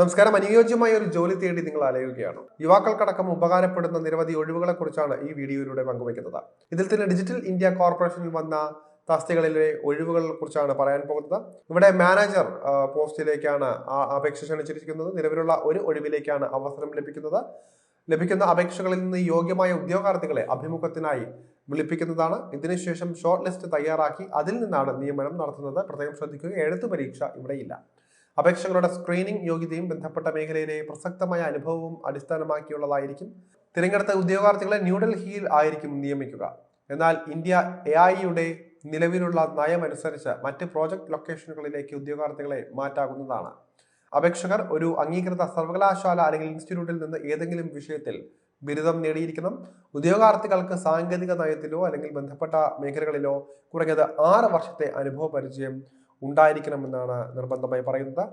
നമസ്കാരം. അനുയോജ്യമായ ഒരു ജോലി തേടി നിങ്ങൾ അലയുകയാണ്. യുവാക്കൾക്കടക്കം ഉപകാരപ്പെടുന്ന നിരവധി ഒഴിവുകളെ കുറിച്ചാണ് ഈ വീഡിയോയിലൂടെ പങ്കുവയ്ക്കുന്നത്. ഇതിൽ തന്നെ ഡിജിറ്റൽ ഇന്ത്യ കോർപ്പറേഷനിൽ വന്ന തസ്തികളിലെ ഒഴിവുകളെ കുറിച്ചാണ് പറയാൻ പോകുന്നത്. ഇവിടെ മാനേജർ പോസ്റ്റിലേക്കാണ് അപേക്ഷ ക്ഷണിച്ചിരിക്കുന്നത്. നിലവിലുള്ള ഒരു ഒഴിവിലേക്കാണ് അവസരം ലഭിക്കുന്നത്. ലഭിക്കുന്ന അപേക്ഷകളിൽ നിന്ന് യോഗ്യമായ ഉദ്യോഗാർത്ഥികളെ അഭിമുഖത്തിനായി വിളിപ്പിക്കുന്നതാണ്. ഇതിനുശേഷം ഷോർട്ട് ലിസ്റ്റ് തയ്യാറാക്കി അതിൽ നിന്നാണ് നിയമനം നടത്തുന്നത്. പ്രത്യേകം ശ്രദ്ധിക്കുക. എഴുത്തു പരീക്ഷ ഇവിടെയില്ല. അപേക്ഷകളുടെ സ്ക്രീനിംഗ് യോഗ്യതയും ബന്ധപ്പെട്ട മേഖലയിലെ പ്രസക്തമായ അനുഭവവും അടിസ്ഥാനമാക്കിയുള്ളതായിരിക്കും. തിരഞ്ഞെടുത്ത ഉദ്യോഗാർത്ഥികളെ ന്യൂഡൽഹിയിൽ ആയിരിക്കും നിയമിക്കുക. എന്നാൽ ഇന്ത്യ എ ഐയുടെ നിലവിലുള്ള നയമനുസരിച്ച് മറ്റ് പ്രോജക്ട് ലൊക്കേഷനുകളിലേക്ക് ഉദ്യോഗാർത്ഥികളെ മാറ്റാകുന്നതാണ്. അപേക്ഷകർ ഒരു അംഗീകൃത സർവകലാശാല അല്ലെങ്കിൽ ഇൻസ്റ്റിറ്റ്യൂട്ടിൽ നിന്ന് ഏതെങ്കിലും വിഷയത്തിൽ ബിരുദം നേടിയിരിക്കണം. ഉദ്യോഗാർത്ഥികൾക്ക് സാങ്കേതിക നയത്തിലോ അല്ലെങ്കിൽ ബന്ധപ്പെട്ട മേഖലകളിലോ കുറഞ്ഞത് ആറ് വർഷത്തെ അനുഭവ പരിചയം ഉണ്ടായിരിക്കണമെന്നാണ് നിർബന്ധമായി പറയുന്നത്.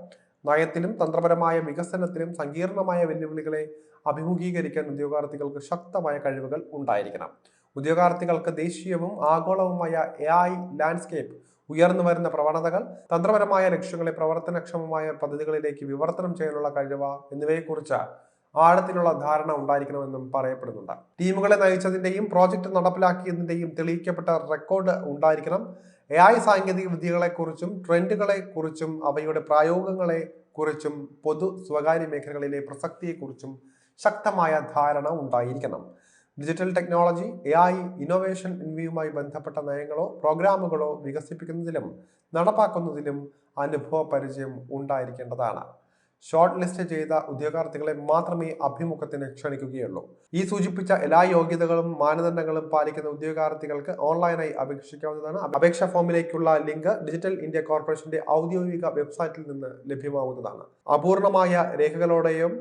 നയത്തിലും തന്ത്രപരമായ വികസനത്തിലും സങ്കീർണമായ വെല്ലുവിളികളെ അഭിമുഖീകരിക്കാൻ ഉദ്യോഗാർത്ഥികൾക്ക് ശക്തമായ കഴിവുകൾ ഉണ്ടായിരിക്കണം. ഉദ്യോഗാർത്ഥികൾക്ക് ദേശീയവും ആഗോളവുമായ എ ഐ ലാൻഡ്സ്കേപ്പ് ഉയർന്നു വരുന്ന പ്രവണതകൾ തന്ത്രപരമായ ലക്ഷ്യങ്ങളെ പ്രവർത്തനക്ഷമമായ പദ്ധതികളിലേക്ക് വിവർത്തനം ചെയ്യാനുള്ള കഴിവ് എന്നിവയെക്കുറിച്ച് ആഴത്തിലുള്ള ധാരണ ഉണ്ടായിരിക്കണമെന്നും പറയപ്പെടുന്നുണ്ട്. ടീമുകളെ നയിച്ചതിന്റെയും പ്രോജക്റ്റ് നടപ്പിലാക്കിയതിന്റെയും തെളിയിക്കപ്പെട്ട റെക്കോർഡ് ഉണ്ടായിരിക്കണം. എ ഐ സാങ്കേതിക വിദ്യകളെക്കുറിച്ചും ട്രെൻഡുകളെക്കുറിച്ചും അവയുടെ പ്രയോഗങ്ങളെ കുറിച്ചും പൊതു സ്വകാര്യ മേഖലകളിലെ പ്രസക്തിയെക്കുറിച്ചും ശക്തമായ ധാരണ ഉണ്ടായിരിക്കണം. Digital technology A I innovation എന്നിവയുമായി ബന്ധപ്പെട്ട നയങ്ങളോ പ്രോഗ്രാമുകളോ വികസിപ്പിക്കുന്നതിലും നടപ്പാക്കുന്നതിലും അനുഭവ പരിചയം ഉണ്ടായിരിക്കേണ്ടതാണ്. ഷോർട്ട് ലിസ്റ്റ് ചെയ്ത ഉദ്യോഗാർത്ഥികളെ മാത്രമേ അഭിമുഖത്തിന് ക്ഷണിക്കുകയുള്ളൂ. ഈ സൂചിപ്പിച്ച എല്ലാ യോഗ്യതകളും മാനദണ്ഡങ്ങളും പാലിക്കുന്ന ഉദ്യോഗാർത്ഥികൾക്ക് ഓൺലൈനായി അപേക്ഷിക്കാവുന്നതാണ്. അപേക്ഷാ ഫോമിലേക്കുള്ള ലിങ്ക് ഡിജിറ്റൽ ഇന്ത്യ കോർപ്പറേഷന്റെ ഔദ്യോഗിക വെബ്സൈറ്റിൽ നിന്ന് ലഭ്യമാവുന്നതാണ് അപൂർണമായ രേഖകളോടെയും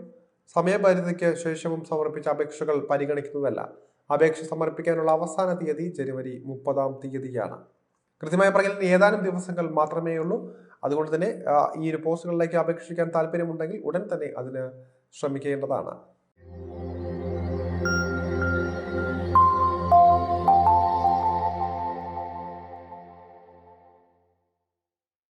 സമയപരിധിക്ക് ശേഷവും സമർപ്പിച്ച അപേക്ഷകൾ പരിഗണിക്കുന്നതല്ല. അപേക്ഷ സമർപ്പിക്കാനുള്ള അവസാന തീയതി ജനുവരി മുപ്പതാം തീയതിയാണ്. കൃത്യമായി പറഞ്ഞാൽ ഏതാനും ദിവസങ്ങൾ മാത്രമേ ഉള്ളൂ അതുകൊണ്ട് തന്നെ ഈ ഒരു പോസ്റ്റുകളിലേക്ക് അപേക്ഷിക്കാൻ താല്പര്യമുണ്ടെങ്കിൽ ഉടൻ തന്നെ അതിന് ശ്രമിക്കേണ്ടതാണ്.